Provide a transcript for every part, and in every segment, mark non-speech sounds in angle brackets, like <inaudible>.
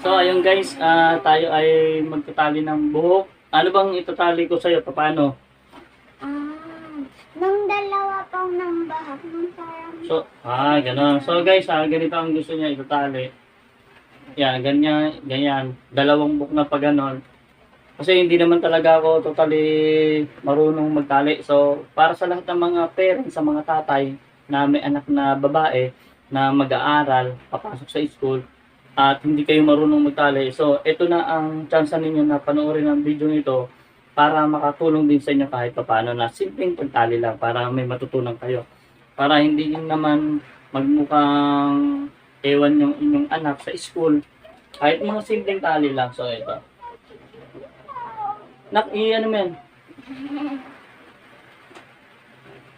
So, ayun guys, ah, tayo ay magtatali ng buhok. Ano bang itatali ko sa'yo? Paano? Ah, nung dalawa pang nang bahag, nung parang... So, ah, gano'n. So guys, ah, ganito ang gusto niya itatali. Yan, ganyan, ganyan. Dalawang buhok na pa gano'n. Kasi hindi naman talaga ako totally marunong magtali. So, para sa lahat ng mga parents, sa mga tatay na may anak na babae na mag-aaral, papasok sa school, at hindi kayo marunong magtali. So, ito na ang chance ninyo na panoorin ang video nito para makatulong din sa inyo kahit paano na simpleng pagtali lang para may matutunan kayo. Para hindi naman magmukhang ewan yung inyong anak sa school. Kahit mga simpleng tali lang. So, ito. Nak, i ano men?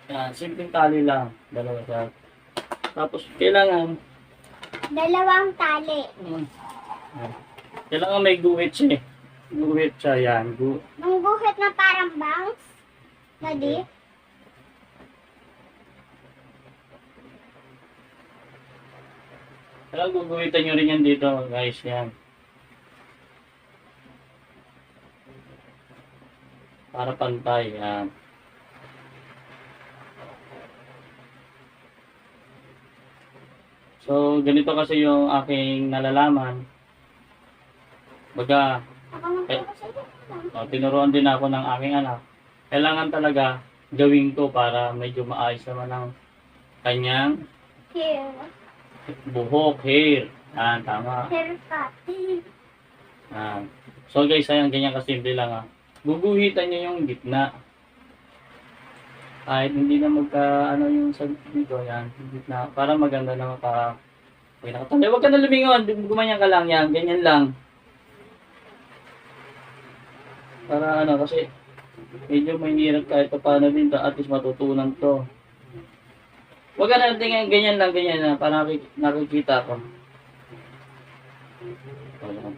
Yan, simpleng tali lang. Dalawa sa. Tapos, kailangan, Dalawang tali. mm, yan. kailangan may guhit siya eh. Guhit siya, yan. Gu Nung guhit na parang bangs. Na di. kailangan guguhitan nyo rin yan dito, guys. Yan. Para pantay, yan. So, ganito kasi yung aking nalalaman. Baga, iyo. uh, tinuruan din ako ng aking anak. Kailangan talaga gawin ko para medyo maayos naman ang kanyang Here. buhok, hair. Yan, tama. Haircut. Yan. So guys, ayan, ganyan kasimple lang ha. Guguhitan niyo yung gitna. Kahit hindi na magka, ano yung sa dito, yan, gitna. Para maganda naman, para Okay, nakatanda. Huwag ka na lumingon. Gumanyan ka lang yan. Ganyan lang. Para ano, kasi medyo mahirap kahit pa paano din. At least matutunan to. Huwag ka na tingin. Ganyan lang, ganyan lang. Para nakik- nakikita ko. Ayan.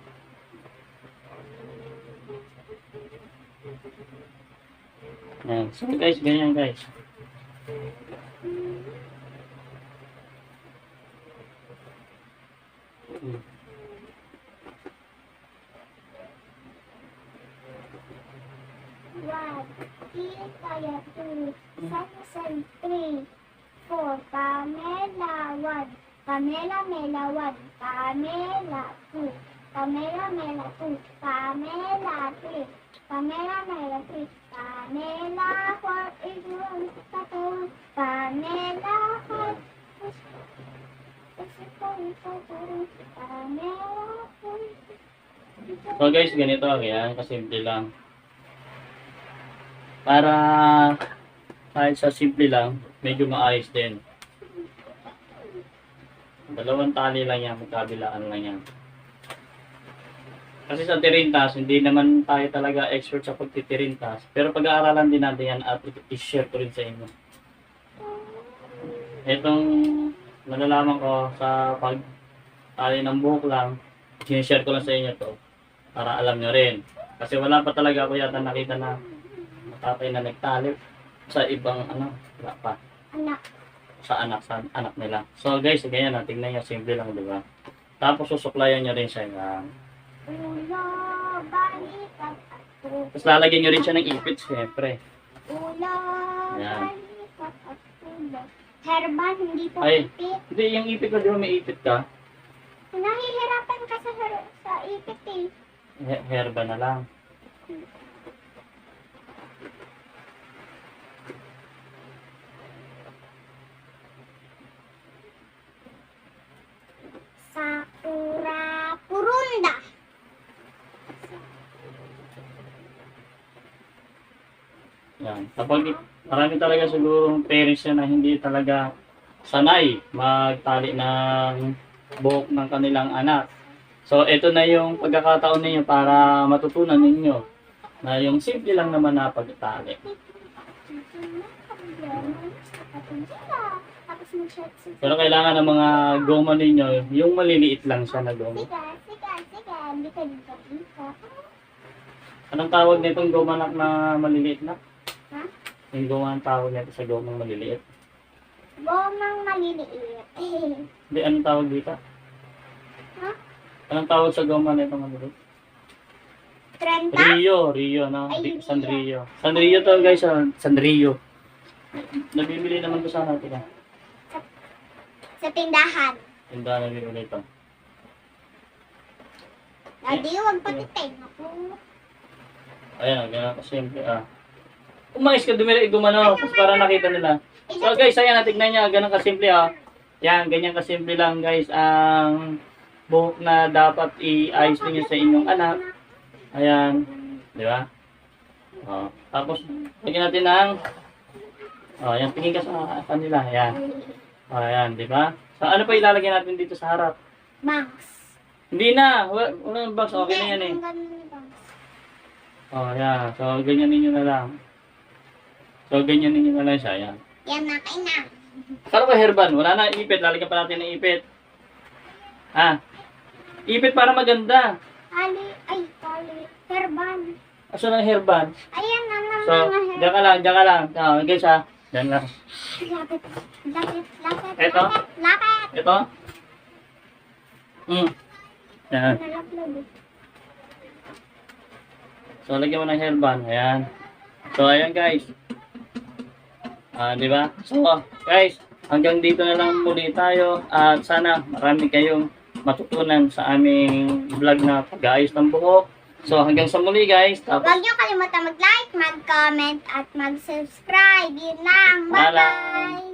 Ayan. So guys, ganyan guys. Hmm. One, two, two, seven, three, four, Pamela, one, Pamela, Mela, one, Pamela, two, Pamela, Mela, Pamela, three, Pamela, Mela, three, Pamela, four, is tattoo, Pamela, Pamela, four, So guys, ganito yan, kasimple lang. Para kahit sa simple lang, medyo maayos din. Dalawang tali lang yan, magkabilaan lang yan. Kasi sa tirintas, hindi naman tayo talaga expert sa pagtitirintas. Pero pag-aaralan din natin yan at i-share ko rin sa inyo. Itong nalalaman ko sa pag tali ng buhok lang, sinishare ko lang sa inyo to para alam nyo rin. Kasi wala pa talaga ako yata nakita na tatay na nagtali sa ibang ano, wala pa. anak, Sa anak, sa anak nila. So guys, ganyan na, tingnan nyo, simple lang, di ba? Tapos susuklayan nyo rin siya. Yan. Ulo, balikat, at Tapos lalagyan nyo rin siya ng ipit, syempre. Ulo, Yan. balikat at ulo. Herban, hindi po Ay. ipit. Hindi, yung ipit ko, di ba may ipit ka? Nahihirapan ka sa, her- sa ipit eh. He- herba na lang. Yan. Kapag marami talaga siguro parents yan na hindi talaga sanay magtali ng buhok ng kanilang anak. So, ito na yung pagkakataon ninyo para matutunan ninyo na yung simple lang naman na pagtali. Pero kailangan ng mga goma ninyo, yung maliliit lang siya na goma. Anong tawag nitong goma na maliliit na? Yung goma ang tawag nito sa gomang maliliit. Gomang maliliit. <laughs> Hindi, anong tawag dito? Ha? Anong tawag sa goma itong ano? Trenta? Rio, Rio, no? Ay. San Rio. San Rio to guys, ah. San Rio. Nabibili naman ko sana ito. Sa tindahan. Tindahan nabibili ito. Daddy, huwag patitin ako. Ayan, ganyan kasimple ah. Umayos ka dumiri gumano, tapos para nakita nila. So guys, ayan, tignan nyo, ganun kasimple ah. Yan, ganyan kasimple lang guys ang buhok na dapat i-ayos ninyo sa inyong anak. Ayan, di ba? Oh, tapos, lagyan natin ng Oh, ayan, tingin ka sa kanila. Ayan. Oh, ayan, di ba? So, ano pa ilalagay natin dito sa harap? Banks. Hindi na. Wala, wala box. Okay na yan eh. Oh, ayan. So, ganyan ninyo na lang. So, ganyan ninyo na lang siya. Ayan. Yan na, kain na. Kala ko herban. Wala na ipit. Lalagyan pa natin ng ipit. Ha? Ipit para maganda. Tali, ay, tali. Herban. Aso ng herban. Ayan na naman So, diyan ka lang. Diyan ka lang. Oh, guys ha. Diyan lang. Lapit, lapit, lapit, Eto? lapit. Ito. Hmm. Yan. Eh. So, lagyan mo ng herban. Ayan. So, ayan guys. Ah, di ba? So, guys, hanggang dito na lang muli tayo. At sana marami kayong matutunan sa aming vlog na pag-aayos ng buhok. So, hanggang sa muli guys. Tapos, Huwag niyo kalimutan mag-like, mag-comment, at mag-subscribe. Yun lang. Bye-bye!